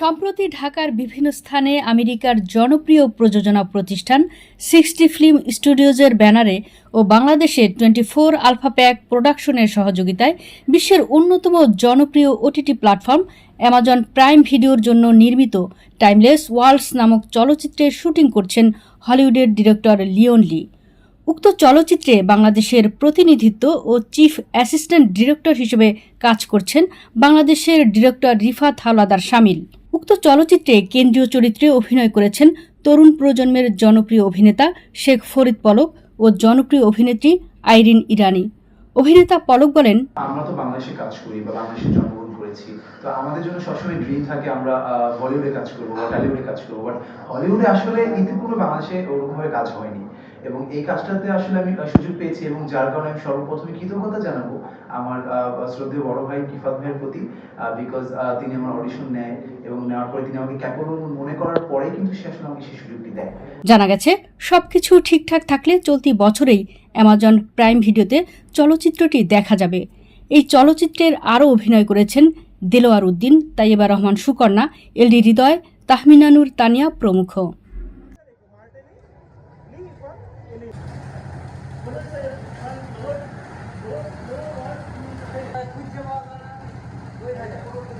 সম্প্রতি ঢাকার বিভিন্ন স্থানে আমেরিকার জনপ্রিয় প্রযোজনা প্রতিষ্ঠান সিক্সটি ফিল্ম স্টুডিওজের ব্যানারে ও বাংলাদেশের টোয়েন্টি ফোর আলফা প্যাক প্রোডাকশনের সহযোগিতায় বিশ্বের অন্যতম জনপ্রিয় ওটিটি প্ল্যাটফর্ম অ্যামাজন প্রাইম ভিডিওর জন্য নির্মিত টাইমলেস ওয়ার্ল্ডস নামক চলচ্চিত্রের শুটিং করছেন হলিউডের ডিরেক্টর লিওন লি। উক্ত চলচ্চিত্রে বাংলাদেশের প্রতিনিধিত্ব ও চিফ অ্যাসিস্ট্যান্ট ডিরেক্টর হিসেবে কাজ করছেন বাংলাদেশের ডিরেক্টর রিফাত হাওলাদার সামিল উক্ত চলচ্চিত্রে কেন্দ্রীয় চরিত্রে অভিনয় করেছেন তরুণ প্রজন্মের জনপ্রিয় অভিনেতা শেখ ফরিদ পলক ও জনপ্রিয় অভিনেত্রী আইরিন ইরানি। অভিনেতা পলক বলেন, আমরা তো বাংলাদেশে কাজ করি বা বাংলাদেশে জন্মগ্রহণ করেছি। তো আমাদের জন্য সবসময় ড্রিম থাকে আমরা বলিউডে কাজ করব বা টলিউডে কাজ করব। বাট হলিউডে আসলে ইতিপূর্বে বাংলাদেশে ওরকমভাবে কাজ হয়নি। এবং এই কাজটাতে আসলে আমি সুযোগ পেয়েছি এবং যার কারণে আমি সর্বপ্রথমে কৃতজ্ঞতা জানাব আমার শ্রদ্ধেয় বড় ভাই কিফাত ভাইয়ের প্রতি বিকজ তিনি আমার অডিশন নেয় এবং নেওয়ার পরে তিনি আমাকে ক্যাপেবল মনে করার পরেই কিন্তু সে আসলে আমাকে সেই সুযোগটি দেয়। জানা গেছে, সবকিছু ঠিকঠাক থাকলে চলতি বছরেই অ্যামাজন প্রাইম ভিডিওতে চলচ্চিত্রটি দেখা যাবে। এই চলচ্চিত্রের আরও অভিনয় করেছেন দেলোয়ার উদ্দিন তাইয়েবা রহমান সুকন্যা এলডি হৃদয়, তাহমিনানুর তানিয়া প্রমুখ। Thank you.